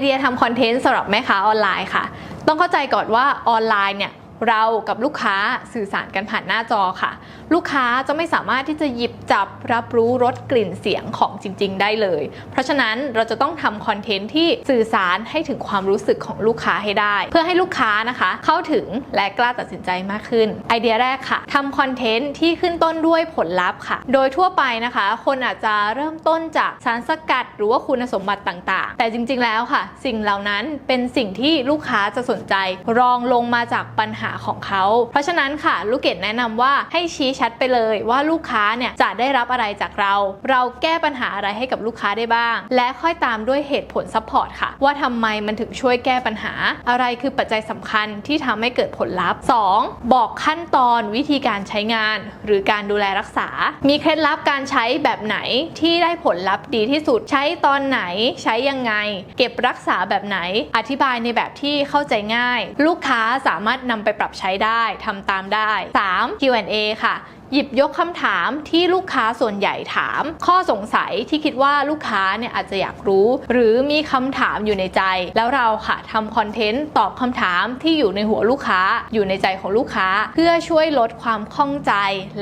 เดียทำคอนเทนต์สำหรับแม่ค้าออนไลน์ค่ะ ต้องเข้าใจก่อนว่าออนไลน์เนี่ย เรากับลูกค้าสื่อสารกันผ่านหน้าจอค่ะ ลูกค้าจะไม่สามารถที่จะหยิบจับรับรู้รสกลิ่นเสียงของจริง ๆ ได้เลย เพราะฉะนั้นเราจะต้องทำคอนเทนต์ที่สื่อสารให้ถึงความรู้สึกของลูกค้าให้ได้ เพื่อให้ลูกค้านะคะ เข้าถึงและกล้าตัดสินใจมากขึ้น ไอเดียแรกค่ะทำคอนเทนต์ที่ขึ้นต้นด้วยผลลัพธ์ค่ะ โดยทั่วไปนะคะ คนอาจจะเริ่มต้นจากสารสกัด หรือว่าคุณสมบัติต่างๆ แต่จริง ๆ แล้วค่ะ สิ่งเหล่านั้นเป็นสิ่งที่ลูกค้าจะสนใจ รองลงมาจากปัญหาของเขา เพราะฉะนั้นค่ะลูกเกดแนะนำว่าให้ชี้ชัดไปเลยว่าลูกค้าเนี่ยจะได้รับอะไรจากเรา เราแก้ปัญหาอะไรให้กับลูกค้าได้บ้าง และค่อยตามด้วยเหตุผลซัพพอร์ตค่ะ ว่าทำไมมันถึงช่วยแก้ปัญหา อะไรคือปัจจัยสำคัญที่ทำให้เกิดผลลัพธ์ 2. บอกขั้นตอนวิธีการใช้งาน หรือการดูแลรักษา มีเคล็ดลับการใช้แบบไหนที่ได้ผลลัพธ์ดีที่สุดใช้ตอนไหนใช้ยังไง เก็บรักษาแบบไหน อธิบายในแบบที่เข้าใจง่าย ลูกค้าสามารถนำไปปรับใช้ได้ทำตามได้ 3. Q&A ค่ะ หยิบยกคำถามที่ลูกค้าส่วนใหญ่ถาม ข้อสงสัยที่คิดว่าลูกค้าเนี่ยอาจจะอยากรู้ หรือมีคำถามอยู่ในใจ แล้วเราค่ะทำคอนเทนต์ตอบคำถามที่อยู่ในหัวลูกค้า อยู่ในใจของลูกค้า เพื่อช่วยลดความข้องใจ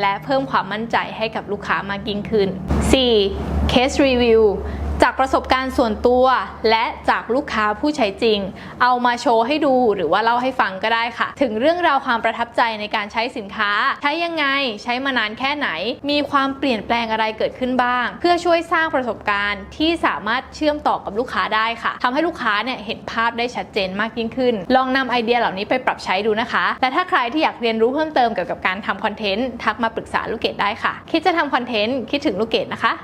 และเพิ่มความมั่นใจให้กับลูกค้ามากยิ่งขึ้น 4. Case Review จากประสบการณ์ส่วนตัว และจากลูกค้าผู้ใช้จริง เอามาโชว์ให้ดูหรือว่าเล่าให้ฟังก็ได้ค่ะ ถึงเรื่องราวความประทับใจในการใช้สินค้า ใช้ยังไงใช้มานานแค่ไหน มีความเปลี่ยนแปลงอะไรเกิดขึ้นบ้าง เพื่อช่วยสร้างประสบการณ์ที่สามารถเชื่อมต่อกับลูกค้าได้ค่ะทำให้ลูกค้าเนี่ยเห็นภาพได้ชัดเจนมากยิ่งขึ้น ลองนำไอเดียเหล่านี้ไปปรับใช้ดูนะคะ และถ้าใครที่อยากเรียนรู้เพิ่มเติมเกี่ยวกับการทำคอนเทนต์ทักมาปรึกษาลูกเกดได้ค่ะ คิดจะทำคอนเทนต์คิดถึงลูกเกดนะคะ